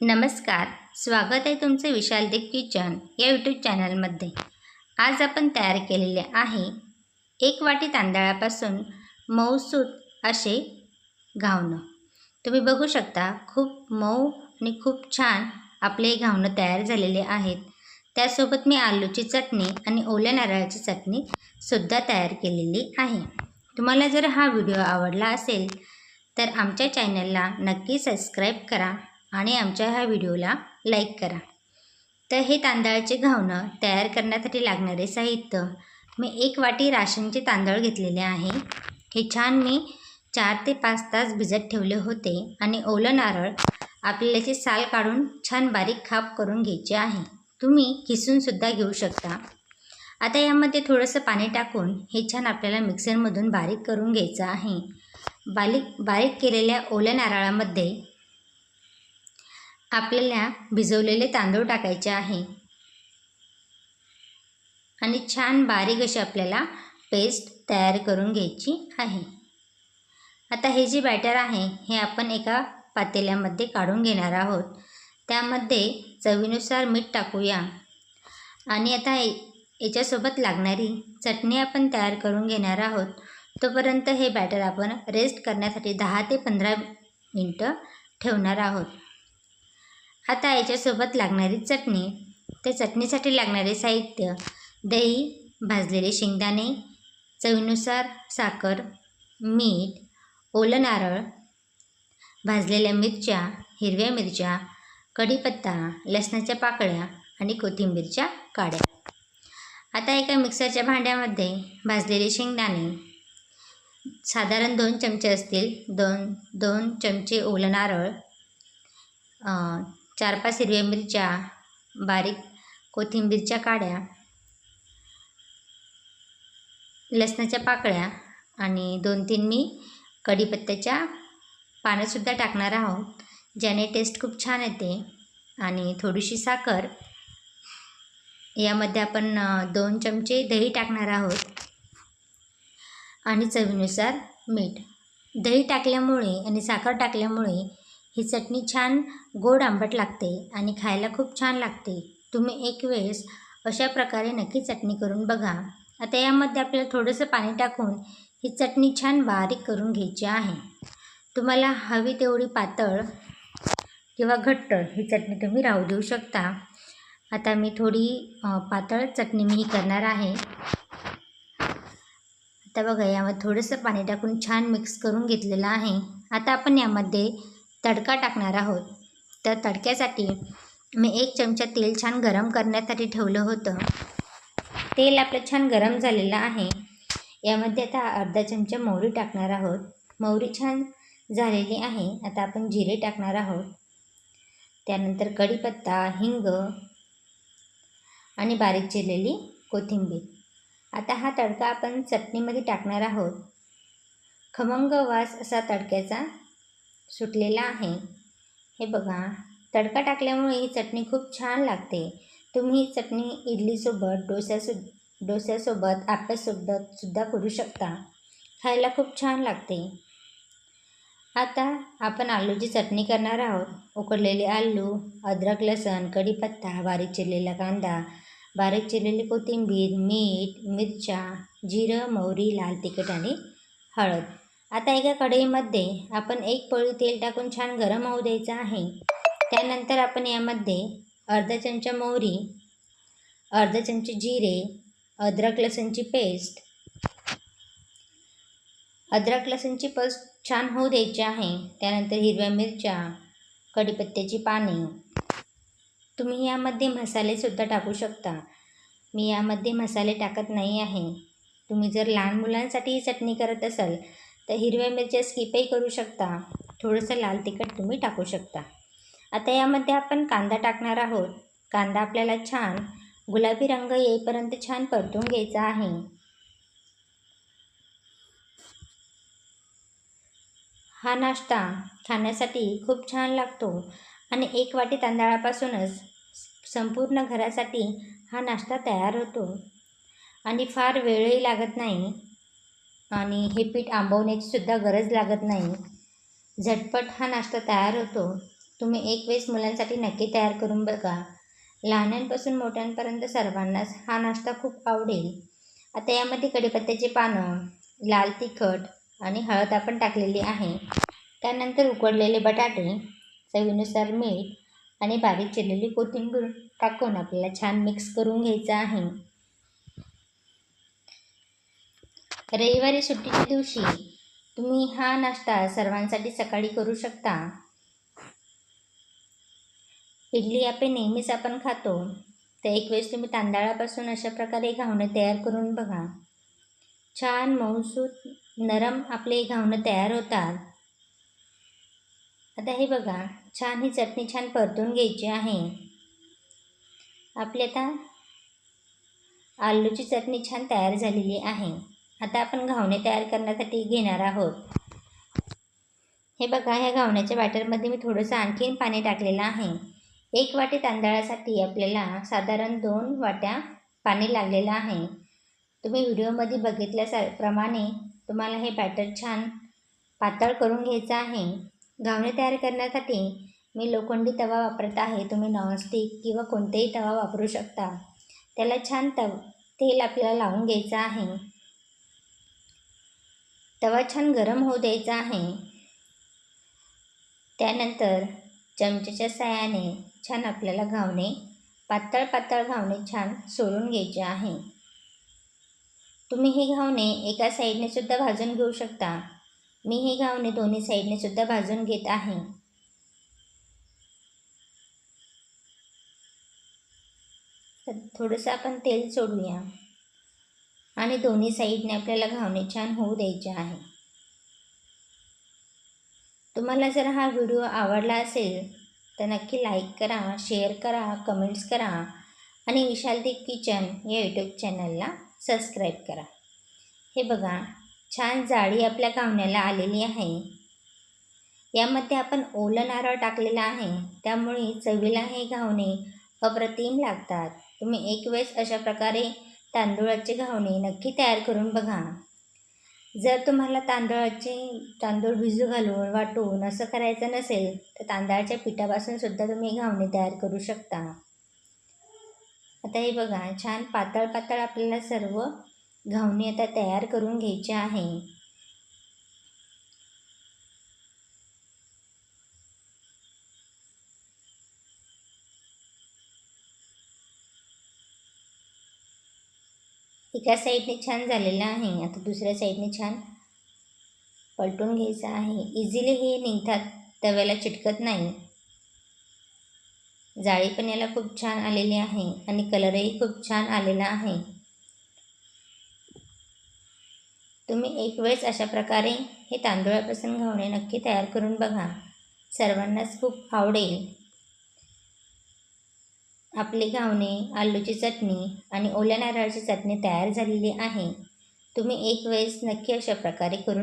नमस्कार स्वागत आहे तुमचं विशाल देव किचन या यूट्यूब चॅनलमध्ये आज आपण तयार केलेले आहे एक वाटी तांदळापासून मऊसूत असे घावणं. तुम्ही बघू शकता खूप मऊ आणि खूप छान आपले घावणं तयार झालेले आहेत. त्यासोबत मी आलूची चटणी आणि ओल्या नारळाची चटणी सुद्धा तयार केलेली आहे. तुम्हाला जर हा व्हिडिओ आवडला असेल तर आमच्या चॅनलला नक्की सबस्क्राईब करा. आणि आमच्या ह्या व्हिडिओला लाईक करा. तर हे तांदळाचे घावणं तयार करण्यासाठी लागणारे साहित्य. मी एक वाटी राशनचे तांदळ घेतलेले आहे. हे छान मी चार ते पाच तास भिजत ठेवले होते आणि ओलं नारळ आपल्याला याचे साल काढून छान बारीक खाप करून घ्यायचे आहे. तुम्ही किसूनसुद्धा घेऊ शकता. आता यामध्ये थोडंसं पाणी टाकून हे छान आपल्याला मिक्सरमधून बारीक करून घ्यायचं आहे. बारीक बारीक केलेल्या ओल्या नारळामध्ये आपल्याला भिजवलेले तांदूळ टाकायचे आहे. आणि छान बारीक अशी आपल्याला पेस्ट तयार करून घ्यायची आहे. आता हे जे बॅटर आहे हे आपण एका पातेल्यामध्ये काढून घेणार आहोत. त्यामध्ये चवीनुसार मीठ टाकूया. आणि आता याच्यासोबत लागणारी चटणी आपण तयार करून घेणार आहोत. तोपर्यंत हे बॅटर आपण रेस्ट करण्यासाठी दहा ते पंधरा मिनटं ठेवणार आहोत. आता याच्यासोबत लागणारी चटणी. त्या चटणीसाठी लागणारे साहित्य दही भाजलेले शेंगदाणे चवीनुसार साखर मीठ ओलं नारळ भाजलेल्या मिरच्या हिरव्या मिरच्या कढीपत्ता लसणाच्या पाकळ्या आणि कोथिंबीरच्या काड्या. आता एका मिक्सरच्या भांड्यामध्ये भाजलेले शेंगदाणे. साधारण दोन चमचे असतील दोन दोन चमचे ओलं नारळ चार पाच हिरव्या मिरच्या बारीक कोथिंबीरच्या काड्या लसणाच्या पाकळ्या आणि दोन तीन मी कढीपत्त्याच्या पानंसुद्धा टाकणार आहोत ज्याने टेस्ट खूप छान येते. आणि थोडीशी साखर. यामध्ये आपण दोन चमचे दही टाकणार आहोत. आणि चवीनुसार मीठ. दही टाकल्यामुळे आणि साखर टाकल्यामुळे ही चटणी छान गोड आंबट लागते आणि खायला खूप छान लागते. तुम्ही एक वेळेस अशा प्रकारे नक्की चटणी करून बघा. आता यामध्ये आपल्याला थोडंसं पाणी टाकून ही चटणी छान बारीक करून घ्यायची आहे. तुम्हाला हवी तेवढी पातळ किंवा घट्ट ही चटणी तुम्ही राहू देऊ शकता. आता मी थोडी पातळ चटणी मी ही करणार आहे. आता बघा यामध्ये थोडंसं पाणी टाकून छान मिक्स करून घेतलेलं आहे. आता आपण यामध्ये तडका टाकणार आहोत. तर तडक्यासाठी मी एक चमचा तेल छान गरम करण्यासाठी ठेवलं होतं. तेल आपलं छान गरम झालेलं आहे. यामध्ये आता अर्धा चमचा मोहरी टाकणार आहोत. मोहरी छान झालेली आहे. आता आपण जिरे टाकणार आहोत. त्यानंतर कढीपत्ता हिंग आणि बारीक चिरलेली कोथिंबीर. आता हा तडका आपण चटणीमध्ये टाकणार आहोत. खमंग वास असा तडक्याचा सुटलेला आहे. हे बघा तडका टाकल्यामुळे ही चटणी खूप छान लागते. तुम्ही ही चटणी इडलीसोबत डोस्यासो डोस्यासोबत आप्यासोबत सुद्धा करू शकता. खायला खूप छान लागते. आता आपण आलूची चटणी करणार आहोत. उकडलेले आलू अद्रक लसण कढीपत्ता बारीक चिरलेला कांदा बारीक चिरलेली कोथिंबीर मीठ मिरच्या जिरं मोहरी लाल तिखट आणि हळद. आता एका कढईमध्ये आपण एक पळी तेल टाकून छान गरम होऊ द्यायचं आहे. त्यानंतर आपण यामध्ये अर्धा चमचा मोहरी अर्धा चमचे जिरे अद्रक लसणची पेस्ट अद्रक लसणची पेस्ट छान होऊ द्यायची आहे. त्यानंतर हिरव्या मिरच्या कढीपत्त्याची पाने. तुम्ही यामध्ये मसालेसुद्धा टाकू शकता. मी यामध्ये मसाले टाकत नाही आहे. तुम्ही जर लहान मुलांसाठी ही चटणी करत असाल तर हिरव्या मिरच्या स्किपही करू शकता. थोडंसं लाल तिखट तुम्ही टाकू शकता. आता यामध्ये आपण कांदा टाकणार आहोत. कांदा आपल्याला छान गुलाबी रंग येईपर्यंत छान परतून घ्यायचा आहे. हा नाश्ता खाण्यासाठी खूप छान लागतो आणि एक वाटी तांदळापासूनच संपूर्ण घरासाठी हा नाश्ता तयार होतो. आणि फार वेळही लागत नाही. आणि हे पीठ आंबवण्याची सुद्धा गरज लागत नाही. झटपट हा नाश्ता तयार होतो. तुम्ही एक वेळेस मुलांसाठी नक्की तयार करून बघा. लहानांपासून मोठ्यांपर्यंत सर्वांनाच हा नाश्ता खूप आवडेल. आता यामध्ये कढीपत्त्याची पानं लाल तिखट आणि हळद आपण टाकलेली आहे. त्यानंतर उकडलेले बटाटे चवीनुसार मीठ आणि बारीक चिरलेली कोथिंबीर टाकून आपल्याला छान मिक्स करून घ्यायचं आहे. रविवारी सुट्टीच्या दिवशी तुम्ही हा नाश्ता सर्वांसाठी सकाळी करू शकता. इडली आपण नेहमीच आपण खातो. तर एक वेळेस तुम्ही तांदळापासून अशा प्रकारे घावणं तयार करून बघा. छान मऊसूत नरम आपले घावणं तयार होतात. आता हे बघा छान ही चटणी छान परतून घ्यायची आहे. आपली आता आलूची चटणी छान तयार झालेली आहे. आता आपण घावणे तयार करण्यासाठी घेणार आहोत. हे बघा ह्या घावण्याच्या बॅटरमध्ये मी थोडंसं आणखीन पाणी टाकलेलं आहे. एक वाटी तांदळासाठी आपल्याला साधारण दोन वाट्या पाणी लागलेलं आहे. तुम्ही व्हिडिओमध्ये बघितल्यासा प्रमाणे तुम्हाला हे बॅटर छान पातळ करून घ्यायचं आहे. घावणे तयार करण्यासाठी मी लोखंडी तवा वापरत आहे. तुम्ही नॉनस्टिक किंवा कोणतेही तवा वापरू शकता. त्याला छान तव तेल आपल्याला लावून घ्यायचं आहे. तवा छान गरम होऊ द्यायचा आहे. त्यानंतर चमच्याच्या साह्याने छान आपल्याला घावणे पातळ पातळ घावणे छान सोडून घ्यायचे आहे. तुम्ही हे घावणे एका साईडने सुद्धा भाजून घेऊ शकता. मी हे घावणे दोन्ही साईडने सुद्धा भाजून घेत आहे. थोडंसं आपण तेल सोडूया. आणि दोन्ही साईडने आपल्याला घावणे छान होऊ द्यायचे आहे. तुम्हाला जर हा व्हिडिओ आवडला असेल तर नक्की लाईक करा शेअर करा कमेंट्स करा आणि विशालदीप किचन या यूट्यूब चॅनलला सबस्क्राईब करा. हे बघा छान जाळी आपल्या घावण्याला आलेली आहे. यामध्ये आपण ओलं नारळ टाकलेलं आहे. त्यामुळे चवीला हे घावणे अप्रतिम लागतात. तुम्ही एक वेळेस अशा प्रकारे तांदूळाचे घावणे नक्की तयार करून बघा. जर तुम्हाला तांदळाचे तांदूळ भिजू घालून वाटून असं करायचं नसेल तर तांदळाच्या पिठापासून सुद्धा तुम्ही घावणे तयार करू शकता. आता हे बघा छान पातळ पातळ आपल्याला सर्व घावणे आता तयार करून घ्यायचे आहे. एका साईडने छान झालेलं आहे. आता दुसऱ्या साईडने छान पलटून घ्यायचं आहे. इझिली हे निघतात. तव्याला चिटकत नाही. जाळी पण याला खूप छान आलेली आहे आणि कलरही खूप छान आलेला आहे. तुम्ही एक वेळेस अशा प्रकारे हे तांदूळापासून घावणे नक्की तयार करून बघा. सर्वांनाच खूप आवडेल. आपले घावणे आलूची चटणी आणि ओल्या नारळाची चटणी तयार झालेली आहे. तुम्ही एक वेळेस नक्की अशा प्रकारे करून